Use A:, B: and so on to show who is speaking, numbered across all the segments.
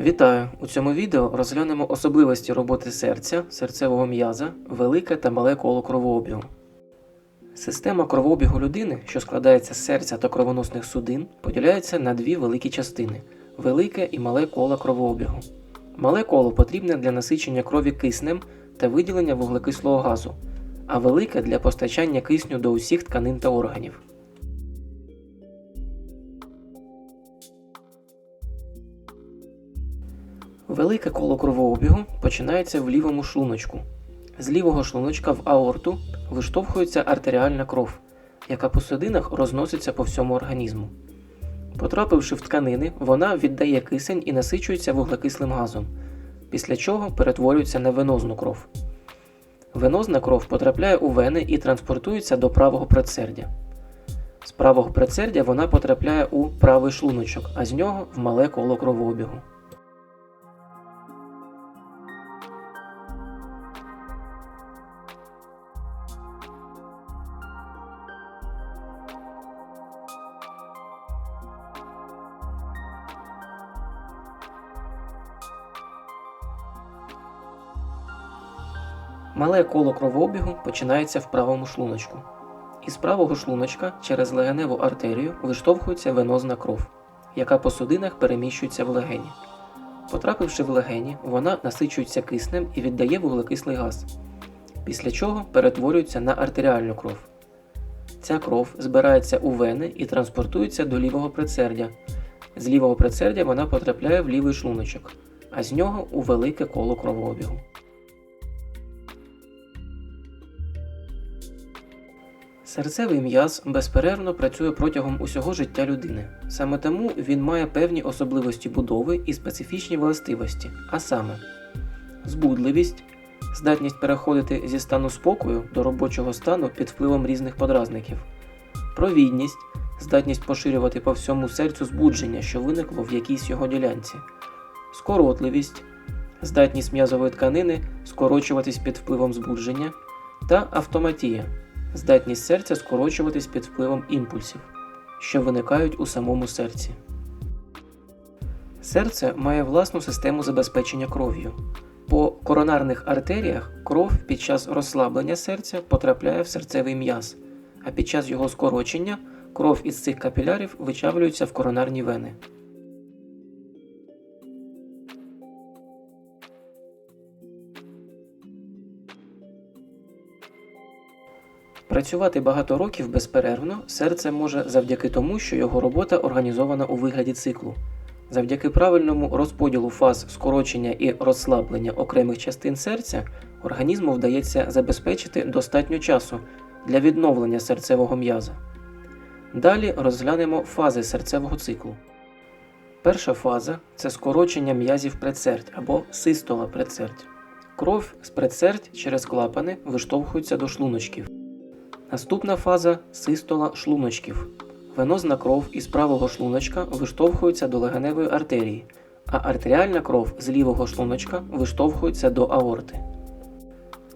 A: Вітаю! У цьому відео розглянемо особливості роботи серця, серцевого м'яза, велике та мале коло кровообігу. Система кровообігу людини, що складається з серця та кровоносних судин, поділяється на дві великі частини велике і мале коло кровообігу. Мале коло потрібне для насичення крові киснем та виділення вуглекислого газу, а велике для постачання кисню до усіх тканин та органів. Велике коло кровообігу починається в лівому шлуночку. З лівого шлуночка в аорту виштовхується артеріальна кров, яка по судинах розноситься по всьому організму. Потрапивши в тканини, вона віддає кисень і насичується вуглекислим газом, після чого перетворюється на венозну кров. Венозна кров потрапляє у вени і транспортується до правого предсердя. З правого предсердя вона потрапляє у правий шлуночок, а з нього в мале коло кровообігу. Мале коло кровообігу починається в правому шлуночку. Із правого шлуночка через легеневу артерію виштовхується венозна кров, яка по судинах переміщується в легені. Потрапивши в легені, вона насичується киснем і віддає вуглекислий газ, після чого перетворюється на артеріальну кров. Ця кров збирається у вени і транспортується до лівого предсердя. З лівого предсердя вона потрапляє в лівий шлуночок, а з нього у велике коло кровообігу. Серцевий м'яз безперервно працює протягом усього життя людини. Саме тому він має певні особливості будови і специфічні властивості, а саме збудливість, здатність переходити зі стану спокою до робочого стану під впливом різних подразників, провідність, здатність поширювати по всьому серцю збудження, що виникло в якійсь його ділянці, скоротливість, здатність м'язової тканини скорочуватись під впливом збудження та автоматія здатність серця скорочуватись під впливом імпульсів, що виникають у самому серці. Серце має власну систему забезпечення кров'ю. По коронарних артеріях кров під час розслаблення серця потрапляє в серцевий м'яз, а під час його скорочення кров із цих капілярів вичавлюється в коронарні вени. Працювати багато років безперервно серце може завдяки тому, що його робота організована у вигляді циклу. Завдяки правильному розподілу фаз скорочення і розслаблення окремих частин серця організму вдається забезпечити достатньо часу для відновлення серцевого м'яза. Далі розглянемо фази серцевого циклу. Перша фаза це скорочення м'язів предсердь або систола предсердь. Кров з предсердь через клапани виштовхується до шлуночків. Наступна фаза систола шлуночків. Венозна кров із правого шлуночка виштовхується до легеневої артерії, а артеріальна кров з лівого шлуночка виштовхується до аорти.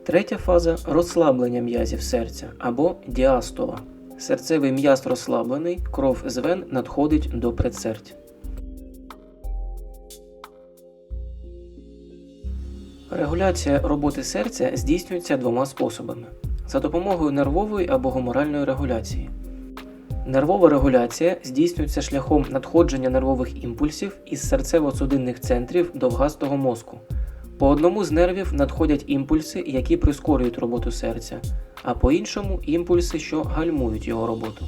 A: Третя фаза розслаблення м'язів серця або діастола. Серцевий м'яз розслаблений, кров з вен надходить до предсердь. Регуляція роботи серця здійснюється двома способами за допомогою нервової або гуморальної регуляції. Нервова регуляція здійснюється шляхом надходження нервових імпульсів із серцево-судинних центрів довгастого мозку. По одному з нервів надходять імпульси, які прискорюють роботу серця, а по іншому імпульси, що гальмують його роботу.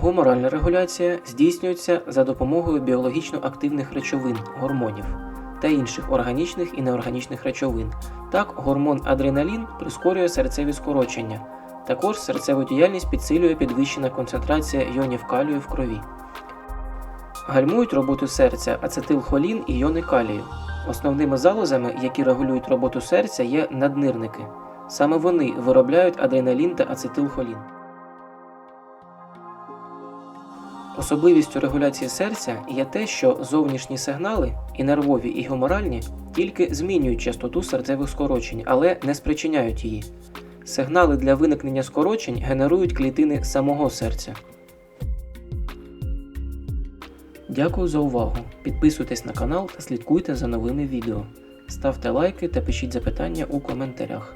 A: Гуморальна регуляція здійснюється за допомогою біологічно активних речовин гормонів та інших органічних і неорганічних речовин. Так, гормон адреналін прискорює серцеві скорочення. Також серцеву діяльність підсилює підвищена концентрація йонів калію в крові. Гальмують роботу серця ацетилхолін і йони калію. Основними залозами, які регулюють роботу серця, є наднирники. Саме вони виробляють адреналін та ацетилхолін. Особливістю регуляції серця є те, що зовнішні сигнали, і нервові, і гуморальні, тільки змінюють частоту серцевих скорочень, але не спричиняють її. Сигнали для виникнення скорочень генерують клітини самого серця. Дякую за увагу! Підписуйтесь на канал та слідкуйте за новими відео. Ставте лайки та пишіть запитання у коментарях.